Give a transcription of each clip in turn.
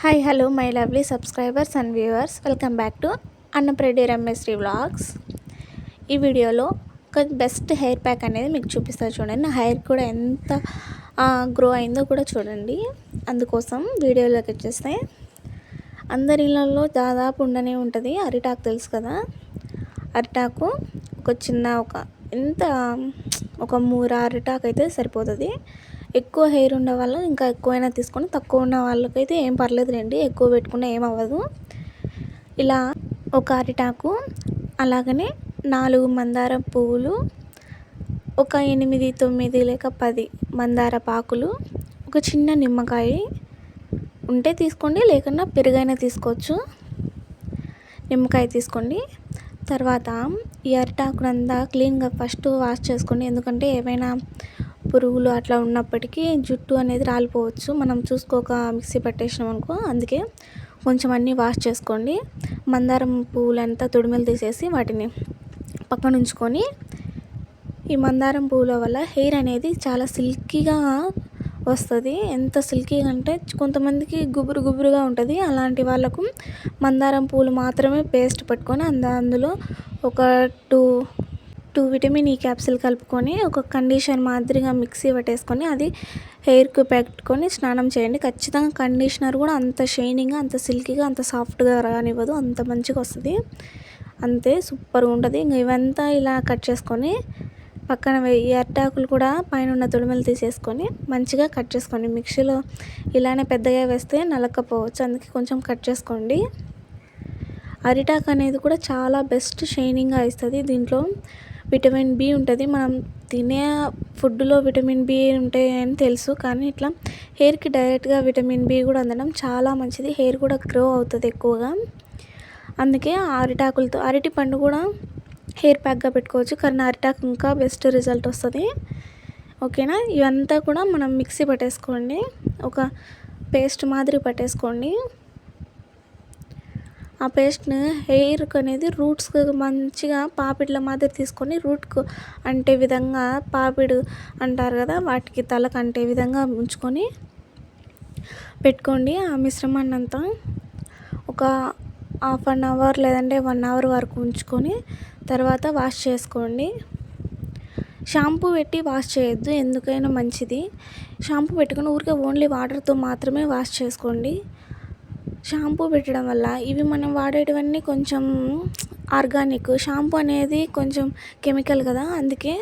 Hi hello my lovely subscribers and viewers welcome back to Annapreddy Rameshri vlogs ఈ వీడియోలో ఒక best hair pack అనేది మీకు చూపిస్తారు చూడండి. నా హెయిర్ కూడా ఎంత గ్రో అయిందో కూడా చూడండి. అందుకోసం వీడియోలోకి వచ్చేస్తే అందరి ఇళ్ళల్లో దాదాపు ఉండనే ఉంటుంది. అరిటాకు తెలుసు కదా? అరిటాకు ఒక చిన్న ఒక ఎంత ఒక మూర అరిటాకు అయితే సరిపోతుంది. ఎక్కువ హెయిర్ ఉన్న వాళ్ళు ఇంకా ఎక్కువైనా తీసుకొని తక్కువ ఉన్న వాళ్ళకైతే ఏం పర్లేదు రండి ఎక్కువ పెట్టుకున్నా ఏం అవ్వదు. ఇలా ఒక అరిటాకు అలాగనే నాలుగు మందార పువ్వులు ఒక ఎనిమిది తొమ్మిది లేక పది మందార పాకులు ఒక చిన్న నిమ్మకాయ ఉంటే తీసుకోండి లేకున్నా పెరుగైనా తీసుకోవచ్చు. నిమ్మకాయ తీసుకోండి. తర్వాత ఈ అరిటాకునంతా క్లీన్గా ఫస్ట్ వాష్ చేసుకోండి ఎందుకంటే ఏమైనా పురుగులు అట్లా ఉన్నప్పటికీ జుట్టు అనేది రాలిపోవచ్చు. మనం చూసుకోక మిక్సీ పట్టేసినాం అనుకో అందుకే కొంచెం అన్నీ వాష్ చేసుకోండి. మందారం పువ్వులంతా తొడిమెలు తీసేసి వాటిని పక్కన ఉంచుకొని ఈ మందారం పువ్వుల వల్ల హెయిర్ అనేది చాలా సిల్కీగా వస్తుంది. ఎంత సిల్కీగా అంటే కొంతమందికి గుబురు గుబురుగా ఉంటుంది. అలాంటి వాళ్ళకు మందారం పూలు మాత్రమే పేస్ట్ పట్టుకొని అంద అందులో ఒక two two vitamin E capsule కలుపుకొని ఒక కండిషన్ మాదిరిగా మిక్సీ పట్టేసుకొని అది హెయిర్కి పెట్టుకొని స్నానం చేయండి. ఖచ్చితంగా కండిషనర్ కూడా అంత షైనింగ్గా అంత సిల్కీగా అంత సాఫ్ట్గా రానివ్వదు. అంత మంచిగా వస్తుంది. అంతే సూపర్గా ఉంటుంది. ఇంకా ఇవంతా ఇలా కట్ చేసుకొని పక్కన ఎరటాకులు కూడా పైన ఉన్న తుడిమెలు తీసేసుకొని మంచిగా కట్ చేసుకోండి. మిక్సీలో ఇలానే పెద్దగా వేస్తే నలకపోవచ్చు. అందుకే కొంచెం కట్ చేసుకోండి. అరిటాక్ అనేది కూడా చాలా బెస్ట్ షైనింగ్గా ఇస్తుంది దీంట్లో. విటమిన్ బి ఉంటుంది. మనం తినే ఫుడ్లో విటమిన్ బి ఉంటాయని తెలుసు. కానీ ఇట్లా హెయిర్కి డైరెక్ట్గా విటమిన్ బి కూడా అందడం చాలా మంచిది. హెయిర్ కూడా గ్రో అవుతుంది ఎక్కువగా. అందుకే అరిటాకులతో అరటి పండు కూడా హెయిర్ ప్యాక్గా పెట్టుకోవచ్చు. కానీ అరిటాకు ఇంకా బెస్ట్ రిజల్ట్ వస్తుంది. ఓకేనా? ఇవంతా కూడా మనం మిక్సీ పట్టేసుకోండి. ఒక పేస్ట్ మాదిరి పట్టేసుకోండి. ఆ పేస్ట్ని హెయిర్కి అనేది రూట్స్కి మంచిగా పాపిడ్ల మాదిరి తీసుకొని రూట్కు అంటే విధంగా పాపిడు అంటారు కదా వాటికి తలకు అంటే విధంగా ఉంచుకొని పెట్టుకోండి. ఆ మిశ్రమాన్ని అంతా ఒక హాఫ్ అన్ అవర్ లేదంటే వన్ అవర్ వరకు ఉంచుకొని తర్వాత వాష్ చేసుకోండి. షాంపూ పెట్టి వాష్ చేయొద్దు ఎందుకైనా మంచిది. షాంపూ పెట్టుకుని ఊరికే ఓన్లీ వాటర్తో మాత్రమే వాష్ చేసుకోండి. షాంపూ పెట్టడం వల్ల ఇవి మనం వాడేటివన్నీ కొంచెం ఆర్గానిక్. షాంపూ అనేది కొంచెం కెమికల్ కదా అందుకే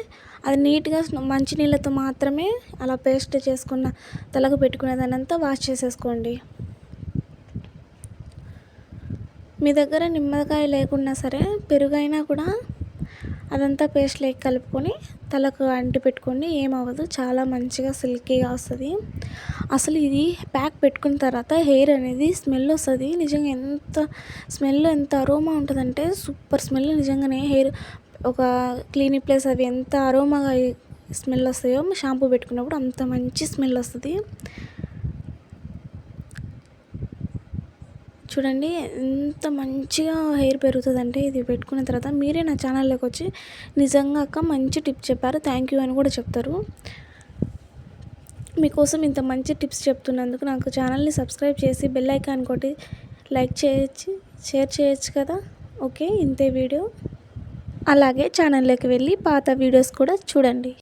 అది నీట్గా మంచి నీళ్ళతో మాత్రమే అలా పేస్ట్ చేసుకున్న తలకు పెట్టుకునేదానంతా వాష్ చేసేసుకోండి. మీ దగ్గర నిమ్మకాయ లేకున్నా సరే పెరుగైనా కూడా అదంతా పేస్ట్ లేక కలుపుకొని తలకు అంటి పెట్టుకోండి ఏమవ్వదు. చాలా మంచిగా సిల్కీగా వస్తుంది. అసలు ఇది ప్యాక్ పెట్టుకున్న తర్వాత హెయిర్ అనేది స్మెల్ వస్తుంది. నిజంగా ఎంత స్మెల్ ఎంత అరోమా ఉంటుందంటే సూపర్ స్మెల్. నిజంగానే హెయిర్ ఒక క్లీనిక్ ప్లేస్ అవి ఎంత అరోమాగా స్మెల్ వస్తాయో షాంపూ పెట్టుకున్నప్పుడు అంత మంచి స్మెల్ వస్తుంది. చూడండి ఎంత మంచిగా హెయిర్ పెరుగుతుందంటే ఇది పెట్టుకున్న తర్వాత మీరే నా ఛానల్లోకి వచ్చి నిజంగా అక్క మంచి టిప్ చెప్పారు. థ్యాంక్ యూ అని కూడా చెప్తారు. మీకోసం ఇంత మంచి టిప్స్ చెప్తున్నందుకు నాకు ఛానల్ని సబ్స్క్రైబ్ చేసి బెల్ ఐకాన్ కొట్టి లైక్ చేయొచ్చు షేర్ చేయొచ్చు కదా. ఓకే ఇంతే వీడియో. అలాగే ఛానల్లోకి వెళ్ళి పాత వీడియోస్ కూడా చూడండి.